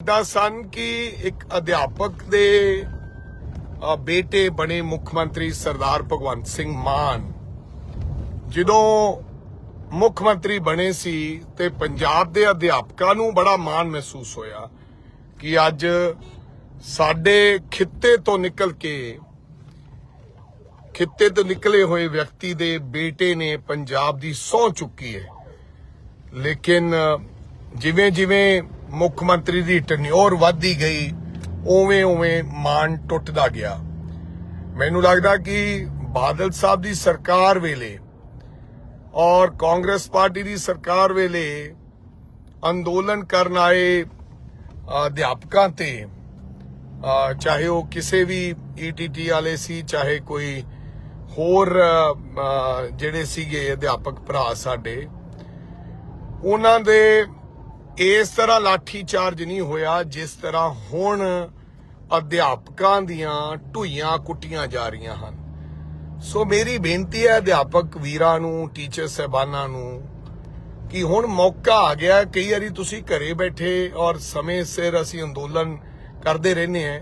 ਦਾ ਸਨ ਕਿ ਇੱਕ ਅਧਿਆਪਕ ਦੇ ਬੇਟੇ ਬਣੇ ਮੁੱਖ ਮੰਤਰੀ ਸਰਦਾਰ ਭਗਵੰਤ ਸਿੰਘ ਮਾਨ। ਜਦੋਂ ਮੁੱਖ ਮੰਤਰੀ ਬਣੇ ਸੀ ਤੇ ਪੰਜਾਬ ਦੇ ਅਧਿਆਪਕਾਂ ਨੂੰ ਬੜਾ ਮਾਣ ਮਹਿਸੂਸ ਹੋਇਆ ਕਿ ਅੱਜ ਸਾਡੇ ਖਿੱਤੇ ਤੋਂ ਨਿਕਲ ਕੇ, ਖਿੱਤੇ ਤੋਂ ਨਿਕਲੇ ਹੋਏ ਵਿਅਕਤੀ ਦੇ ਬੇਟੇ ਨੇ ਪੰਜਾਬ ਦੀ ਸਹੁੰ ਚੁੱਕੀ ਹੈ। ਲੇਕਿਨ ਜਿਵੇਂ ਜਿਵੇਂ ਮੁੱਖ ਮੰਤਰੀ ਦੀ ਟਨਿਓਰ ਵੱਧਦੀ ਗਈ, ਉਵੇਂ ਉਵੇਂ ਮਾਨ ਟੁੱਟਦਾ ਗਿਆ। ਮੈਨੂੰ ਲੱਗਦਾ ਕਿ ਬਾਦਲ ਸਾਹਿਬ ਦੀ ਸਰਕਾਰ ਵੇਲੇ ਔਰ ਕਾਂਗਰਸ ਪਾਰਟੀ ਦੀ ਸਰਕਾਰ ਵੇਲੇ ਅੰਦੋਲਨ ਕਰਨ ਆਏ ਅਧਿਆਪਕਾਂ ਤੇ ਚਾਹੇ ਉਹ ਕਿਸੇ ਵੀ ਈਟੀਟੀ ਵਾਲੇ ਸੀ, ਚਾਹੇ ਕੋਈ ਹੋਰ ਜਿਹੜੇ ਸੀਗੇ ਅਧਿਆਪਕ ਭਰਾ ਸਾਡੇ, ਉਹਨਾਂ ਦੇ ਇਸ ਤਰ੍ਹਾਂ ਲਾਠੀ ਚਾਰਜ ਨਹੀਂ ਹੋਇਆ ਜਿਸ ਤਰ੍ਹਾਂ ਹੁਣ ਅਧਿਆਪਕਾਂ ਦੀਆਂ ਢੁਈਆਂ ਕੁੱਟੀਆਂ ਜਾ ਰਹੀਆਂ ਹਨ। ਸੋ ਮੇਰੀ ਬੇਨਤੀ ਹੈ ਅਧਿਆਪਕ ਵੀਰਾਂ ਨੂੰ ਟੀਚਰ ਸਹਿਬਾਨਾਂ ਨੂੰ, ਕਿ ਹੁਣ ਮੌਕਾ ਆ ਗਿਆ, ਕਈ ਵਾਰੀ ਤੁਸੀਂ ਘਰੇ ਬੈਠੇ ਔਰ ਸਮੇਂ ਸਿਰ ਅਸੀਂ ਅੰਦੋਲਨ ਕਰਦੇ ਰਹਿੰਦੇ ਹਾਂ,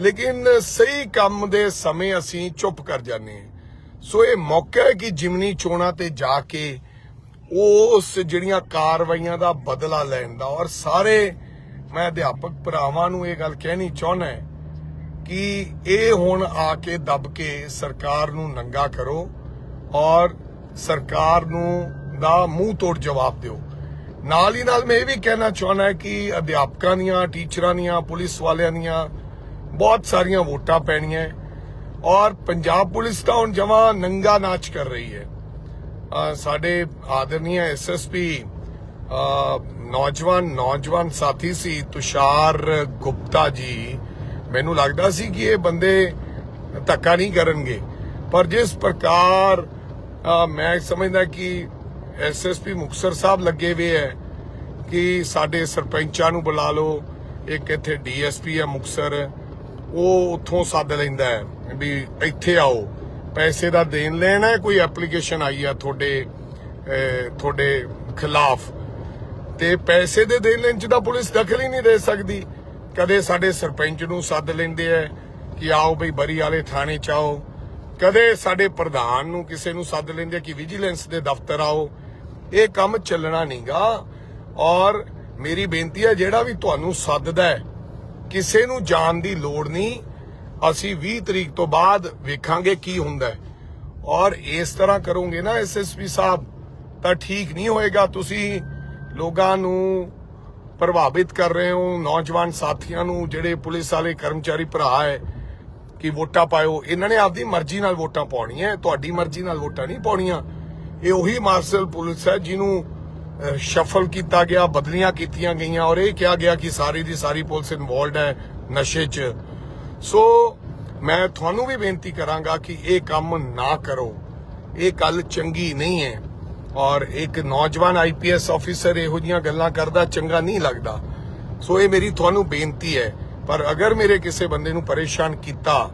ਲੇਕਿਨ ਸਹੀ ਕੰਮ ਦੇ ਸਮੇਂ ਅਸੀਂ ਚੁੱਪ ਕਰ ਜਾਂਦੇ ਹਾਂ। ਸੋ ਇਹ ਮੌਕਾ ਹੈ ਕਿ ਜਿਮਨੀ ਚੋਣਾਂ ਤੇ ਜਾ ਕੇ ਉਸ ਜਿਹੜੀਆਂ ਕਾਰਵਾਈਆਂ ਦਾ ਬਦਲਾ ਲੈਣ ਦਾ ਔਰ ਸਾਰੇ ਮੈਂ ਅਧਿਆਪਕ ਭਰਾਵਾਂ ਨੂੰ ਇਹ ਗੱਲ ਕਹਿਣੀ ਚਾਹੁੰਦਾ ਕਿ ਇਹ ਹੁਣ ਆ ਕੇ ਦਬ ਕੇ ਸਰਕਾਰ ਨੂੰ ਨੰਗਾ ਕਰੋ ਔਰ ਸਰਕਾਰ ਨੂੰ ਦਾ ਮੂੰਹ ਤੋੜ ਜਵਾਬ ਦਿਓ। ਨਾਲ ਹੀ ਨਾਲ ਮੈਂ ਇਹ ਵੀ ਕਹਿਣਾ ਚਾਹੁੰਦਾ ਕਿ ਅਧਿਆਪਕਾਂ ਦੀਆਂ, ਟੀਚਰਾਂ ਦੀਆਂ, ਪੁਲਿਸ ਵਾਲਿਆਂ ਦੀਆਂ ਬਹੁਤ ਸਾਰੀਆਂ ਵੋਟਾਂ ਪੈਣੀਆਂ ਔਰ ਪੰਜਾਬ ਪੁਲਿਸ ਤਾਂ ਹੁਣ ਜਮਾ ਨੰਗਾ ਨਾਚ ਕਰ ਰਹੀ ਹੈ। ਸਾਡੇ ਆਦਰਨੀय ਐਸਐਸਪੀ ਨੌਜਵਾਨ ਨੌਜਵਾਨ ਸਾਥੀ ਸੀ ਤੁਸ਼ਾਰ ਗੁਪਤਾ ਜੀ। ਮੈਨੂੰ ਲੱਗਦਾ ਸੀ ਕਿ ਇਹ ਬੰਦੇ ਧੱਕਾ ਨਹੀਂ ਕਰਨਗੇ। ਪਰ ਜਿਸ ਪ੍ਰਕਾਰ ਅ, ਮੈਂ ਸਮਝਦਾ ਕਿ ਐਸਐਸਪੀ ਮੁਕਸਰ ਸਾਹਿਬ ਲੱਗੇ ਹੋਏ ਹੈ ਕਿ ਸਾਡੇ ਸਰਪੰਚਾਂ ਨੂੰ ਬੁਲਾ ਲਓ। ਇੱਕ ਇੱਥੇ ਡੀਐਸਪੀ ਹੈ ਮੁਕਸਰ ਉਹ ਉੱਥੋਂ ਸੱਦ ਲੈਂਦਾ ਹੈ ਵੀ ਇੱਥੇ ਆਓ। ਪੈਸੇ ਦਾ ਦੇਣ ਲੈਣ ਹੈ? ਕੋਈ ਐਪਲੀਕੇਸ਼ਨ ਆਈ ਆ ਤੁਹਾਡੇ ਤੁਹਾਡੇ ਖਿਲਾਫ? ਤੇ ਪੈਸੇ ਦੇ ਦੇਣ ਲੈਣ ਚ ਤਾਂ ਪੁਲਿਸ ਦਖਲ ਹੀ ਨਹੀਂ ਦੇ ਸਕਦੀ। ਕਦੇ ਸਾਡੇ ਸਰਪੰਚ ਨੂੰ ਸੱਦ ਲੈਂਦੇ ਐ ਕਿ ਆਓ ਬਈ ਬਰੀ ਵਾਲੇ ਥਾਣੇ ਚ ਆਓ। ਕਦੇ ਸਾਡੇ ਪ੍ਰਧਾਨ ਨੂੰ ਕਿਸੇ ਨੂੰ ਸੱਦ ਲੈਂਦੇ ਕਿ ਵਿਜੀਲੈਂਸ ਦੇ ਦਫ਼ਤਰ ਆਓ। ਇਹ ਕੰਮ ਚੱਲਣਾ ਨਹੀਂਗਾ। ਔਰ ਮੇਰੀ ਬੇਨਤੀ ਹੈ, ਜਿਹੜਾ ਵੀ ਤੁਹਾਨੂੰ ਸੱਦਦਾ ਹੈ, ਕਿਸੇ ਨੂੰ ਜਾਣ ਦੀ ਲੋੜ ਨਹੀਂ। ਅਸੀਂ 20 ਤਰੀਕ ਤੋਂ ਬਾਅਦ ਵੇਖਾਂਗੇ ਕੀ ਹੁੰਦਾ ਹੈ। ਔਰ ਇਸ ਤਰ੍ਹਾਂ ਕਰੋਗੇ ਨਾ ਐਸਐਸਪੀ ਸਾਹਿਬ, ਤਾਂ ਠੀਕ ਨਹੀਂ ਹੋਏਗਾ। ਤੁਸੀਂ ਲੋਕਾਂ ਨੂੰ ਪ੍ਰਭਾਵਿਤ ਕਰ ਰਹੇ ਹੋ, ਨੌਜਵਾਨ ਸਾਥੀਆਂ ਨੂੰ, ਜਿਹੜੇ ਪੁਲਿਸ ਵਾਲੇ ਕਰਮਚਾਰੀ ਭਰਾ ਹੈ, ਕਿ ਵੋਟਾਂ ਪਾਇਓ। ਇਹਨਾਂ ਨੇ ਆਪਦੀ ਮਰਜ਼ੀ ਨਾਲ ਵੋਟਾਂ ਪਾਉਣੀਆਂ, ਤੁਹਾਡੀ ਮਰਜ਼ੀ ਨਾਲ ਵੋਟਾਂ ਨਹੀਂ ਪਾਉਣੀਆਂ। ਇਹ ਉਹੀ ਮਾਰਸ਼ਲ ਪੁਲਿਸ ਹੈ, ਜਿਹਨੂੰ ਸ਼ਫਲ ਕੀਤਾ ਗਿਆ, ਬਦਲੀਆਂ ਕੀਤੀਆਂ ਗਈਆਂ। ਔਰ ਇਹ ਕਿਹਾ ਗਿਆ ਕਿ ਸਾਰੀ ਦੀ ਸਾਰੀ ਪੁਲਿਸ ਇਨਵੋਲਡ ਹੈ ਨਸ਼ੇ 'ਚ। ਸੋ ਮੈਂ ਤੁਹਾਨੂੰ ਵੀ ਬੇਨਤੀ ਕਰਾਂਗਾ ਕਿ ਇਹ ਕੰਮ ਨਾ ਕਰੋ। ਇਹ ਗੱਲ ਚੰਗੀ ਨਹੀਂ ਹੈ। ਔਰ ਇੱਕ ਨੌਜਵਾਨ ਆਈਪੀਐਸ ਆਫੀਸਰ ਇਹੋ ਜੀਆਂ ਗੱਲਾਂ ਕਰਦਾ ਚੰਗਾ ਨਹੀਂ ਲੱਗਦਾ। ਸੋ ਇਹ ਮੇਰੀ ਤੁਹਾਨੂੰ ਬੇਨਤੀ ਹੈ। ਪਰ ਅਗਰ ਮੇਰੇ ਕਿਸੇ ਬੰਦੇ ਨੂੰ ਪਰੇਸ਼ਾਨ ਕੀਤਾ,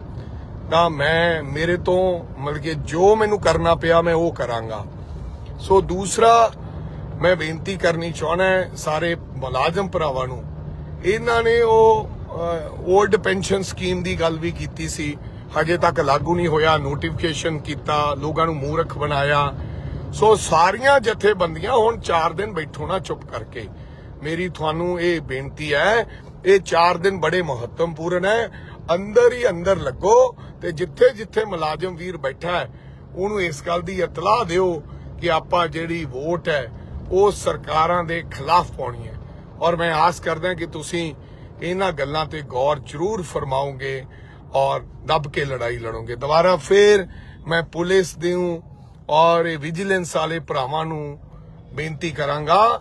ਤਾਂ ਮੈਂ ਮੇਰੇ ਤੋਂ ਮਤਲਬ ਕਿ ਜੋ ਮੈਨੂੰ ਕਰਨਾ ਪਿਆ ਮੈਂ ਉਹ ਕਰਾਂਗਾ। ਸੋ ਦੂਸਰਾ, ਮੈਂ ਬੇਨਤੀ ਕਰਨੀ ਚਾਹਣਾ ਸਾਰੇ ਮੁਲਾਜ਼ਮ ਭਰਾਵਾਂ ਨੂੰ, ਇਹਨਾਂ ਨੇ ਉਹ 올ਡ ਪੈਨਸ਼ਨ ਸਕੀਮ ਦੀ ਗੱਲ ਵੀ ਕੀਤੀ ਸੀ। ਹਜੇ ਤੱਕ ਲਾਗੂ ਨਹੀਂ ਹੋਇਆ ਨੋਟੀਫਿਕੇਸ਼ਨ ਕੀਤਾ, ਲੋਕਾਂ ਨੂੰ ਮੂਰਖ ਬਣਾਇਆ। ਸੋ ਸਾਰੀਆਂ ਜਥੇਬੰਦੀਆਂ ਹੁਣ 4 ਦਿਨ ਬੈਠੋ ਨਾ ਚੁੱਪ ਕਰਕੇ। ਮੇਰੀ ਤੁਹਾਨੂੰ ਇਹ ਬੇਨਤੀ ਹੈ, ਇਹ 4 ਦਿਨ ਬੜੇ ਮਹੱਤਵਪੂਰਨ ਹੈ। ਅੰਦਰ ਹੀ ਅੰਦਰ ਲੱਗੋ ਤੇ ਜਿੱਥੇ ਜਿੱਥੇ ਮੁਲਾਜ਼ਮ ਵੀਰ ਬੈਠਾ ਹੈ, ਉਹਨੂੰ ਇਸ ਗੱਲ ਦੀ ਇਤਲਾਹ ਦਿਓ ਕਿ ਆਪਾਂ ਜਿਹੜੀ ਵੋਟ ਹੈ, ਉਹ ਸਰਕਾਰਾਂ ਦੇ ਖਿਲਾਫ ਪਾਉਣੀ ਹੈ। ਔਰ ਮੈਂ ਆਸ ਕਰਦਾ ਕਿ ਤੁਸੀਂ ਇਹਨਾਂ ਗੱਲਾਂ ਤੇ ਗੌਰ ਜ਼ਰੂਰ ਫਰਮਾਉਂਗੇ ਔਰ ਦੱਬ ਕੇ ਲੜਾਈ ਲੜੋਗੇ। ਦੁਬਾਰਾ ਫੇਰ ਮੈਂ ਪੁਲਿਸ ਦੇ ਔਰ ਇਹ ਵਿਜੀਲੈਂਸ ਵਾਲੇ ਭਰਾਵਾਂ ਨੂੰ ਬੇਨਤੀ ਕਰਾਂਗਾ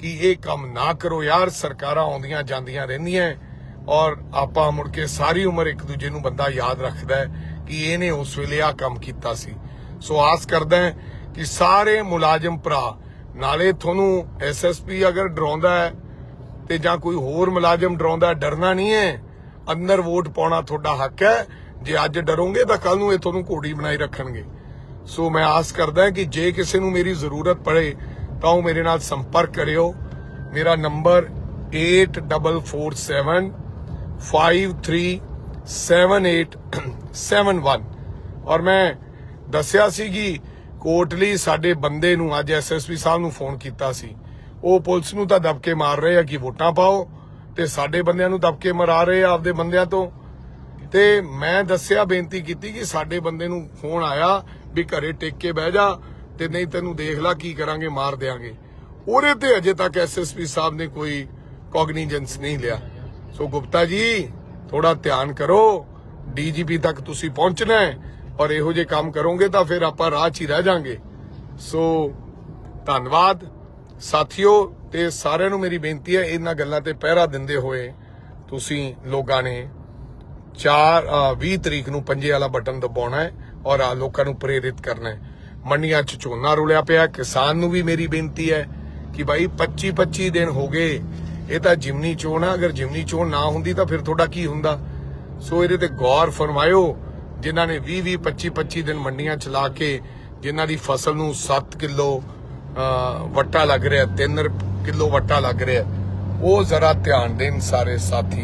ਕਿ ਇਹ ਕੰਮ ਨਾ ਕਰੋ ਯਾਰ, ਸਰਕਾਰਾਂ ਆਉਂਦੀਆਂ ਜਾਂਦੀਆਂ ਰਹਿੰਦੀਆਂ ਔਰ ਆਪਾਂ ਮੁੜ ਕੇ ਸਾਰੀ ਉਮਰ ਇੱਕ ਦੂਜੇ ਨੂੰ ਬੰਦਾ ਯਾਦ ਰੱਖਦਾ ਹੈ ਕਿ ਇਹਨੇ ਉਸ ਵੇਲੇ ਆ ਕੰਮ ਕੀਤਾ ਸੀ। ਸੋ ਆਸ ਕਰਦਾ ਕਿ ਸਾਰੇ ਮੁਲਾਜ਼ਮ ਭਰਾ, ਨਾਲੇ ਤੁਹਾਨੂੰ ਐਸਐਸਪੀ ਅਗਰ ਡਰਾਉਂਦਾ ਹੈ ਤੇ ਜਾਂ ਕੋਈ ਹੋਰ ਮੁਲਾਜ਼ਮ ਡਰਾਉਂਦਾ, ਡਰਨਾ ਨਹੀਂ ਹੈ। ਅੰਦਰ ਵੋਟ ਪਾਉਣਾ ਤੁਹਾਡਾ ਹੱਕ ਹੈ। ਜੇ ਅੱਜ ਡਰੋਗੇ ਤਾਂ ਕੱਲ ਨੂੰ ਇਹ ਤੁਹਾਨੂੰ ਘੋੜੀ ਬਣਾਈ ਰੱਖਣਗੇ। ਸੋ ਮੈਂ ਆਸ ਕਰਦਾ ਕਿ ਜੇ ਕਿਸੇ ਨੂੰ ਮੇਰੀ ਜ਼ਰੂਰਤ ਪੜੇ, ਤਾਂ ਉਹ ਮੇਰੇ ਨਾਲ ਸੰਪਰਕ ਕਰਿਓ। ਮੇਰਾ ਨੰਬਰ 8447 537871 ਔਰ ਮੈਂ ਦੱਸਿਆ ਸੀ ਕਿ ਕੋਟਲੀ ਸਾਡੇ ਬੰਦੇ ਨੂੰ ਅੱਜ ਐਸਐਸਪੀ ਸਾਹਿਬ ਨੂੰ ਫੋਨ ਕੀਤਾ ਸੀ। ਉਹ ਪੁਲਿਸ ਨੂੰ ਤਾਂ ਦਬਕੇ ਮਾਰ ਰਹੇ ਆ ਕਿ ਵੋਟਾਂ ਪਾਓ ਤੇ ਸਾਡੇ ਬੰਦਿਆਂ ਨੂੰ ਦਬਕੇ ਮਰਾ ਰਹੇ ਆ ਆਪਦੇ ਬੰਦਿਆਂ ਤੋਂ। ਤੇ ਮੈਂ ਦੱਸਿਆ, ਬੇਨਤੀ ਕੀਤੀ ਕਿ ਸਾਡੇ ਬੰਦੇ ਨੂੰ ਫੋਨ ਆਇਆ ਵੀ ਘਰੇ ਟਿਕ ਕੇ ਬਹਿ ਜਾ ਤੇ ਨਹੀਂ ਤੈਨੂੰ ਦੇਖ ਲਾ, ਕੀ ਕਰਾਂਗੇ, ਮਾਰ ਦੇਾਂਗੇ ਉਹਦੇ ਤੇ ਅਜੇ ਤੱਕ ਐਸਐਸਪੀ ਸਾਹਿਬ ਨੇ ਕੋਈ ਕੌਗਨੀਜੈਂਸ ਨਹੀਂ ਲਿਆ। ਸੋ ਗੁਪਤਾ ਜੀ ਥੋੜਾ ਧਿਆਨ ਕਰੋ। ਡੀਜੀਪੀ ਤੱਕ ਤੁਸੀਂ ਪਹੁੰਚਣਾ ਹੈ ਔਰ ਇਹੋ ਜਿਹੇ ਕੰਮ ਕਰੋਗੇ ਤਾਂ ਫਿਰ ਆਪਾਂ ਰਾਹ 'ਚ ਹੀ ਰਹਿ ਜਾਾਂਗੇ। ਸੋ ਧੰਨਵਾਦ। ਸਾਥੀਓ, ਤੇ ਸਾਰਿਆਂ ਨੂੰ ਮੇਰੀ ਬੇਨਤੀ ਹੈ, ਇਹਨਾਂ ਗੱਲਾਂ ਤੇ ਪਹਿਰਾ ਦਿੰਦੇ ਹੋਏ ਤੁਸੀਂ ਲੋਕਾਂ ਨੇ 4 20 ਤਰੀਕ ਨੂੰ ਪੰਜੇ ਵਾਲਾ ਬਟਨ ਦਬਾਉਣਾ ਹੈ ਔਰ ਆ ਲੋਕਾਂ ਨੂੰ ਪ੍ਰੇਰਿਤ ਕਰਨਾ ਹੈ। ਮੰਡੀਆਂ 'ਚ ਝੋਨਾ ਰੁਲਿਆ ਪਿਆ ਕਿਸਾਨ ਨੂੰ ਵੀ ਮੇਰੀ ਬੇਨਤੀ ਹੈ ਕਿ ਭਾਈ 25 25 ਦਿਨ ਹੋ ਗਏ, ਇਹ ਤਾਂ ਜਿਮਨੀ ਚੋਣ ਆ। ਅਗਰ ਜਿਮਨੀ ਚੋਣ ਨਾ ਹੁੰਦੀ ਤਾਂ ਫਿਰ ਤੁਹਾਡਾ ਕੀ ਹੁੰਦਾ? ਸੋ ਇਹਦੇ ਤੇ ਗੌਰ ਫਰਮਾਇਓ, ਜਿਨ੍ਹਾਂ ਨੇ 20 20 25 25 ਦਿਨ ਮੰਡੀਆਂ ਚਲਾ ਕੇ ਜਿਨ੍ਹਾਂ ਦੀ ਫਸਲ ਨੂੰ 7 ਕਿਲੋ ਵੱਟਾ ਲੱਗ ਰਿਹਾ 3 ਕਿਲੋ ਵੱਟਾ ਲੱਗ ਰਿਹਾ। ਉਹ ਜ਼ਰਾ ਧਿਆਨ ਦੇਣ ਸਾਰੇ ਸਾਥੀ।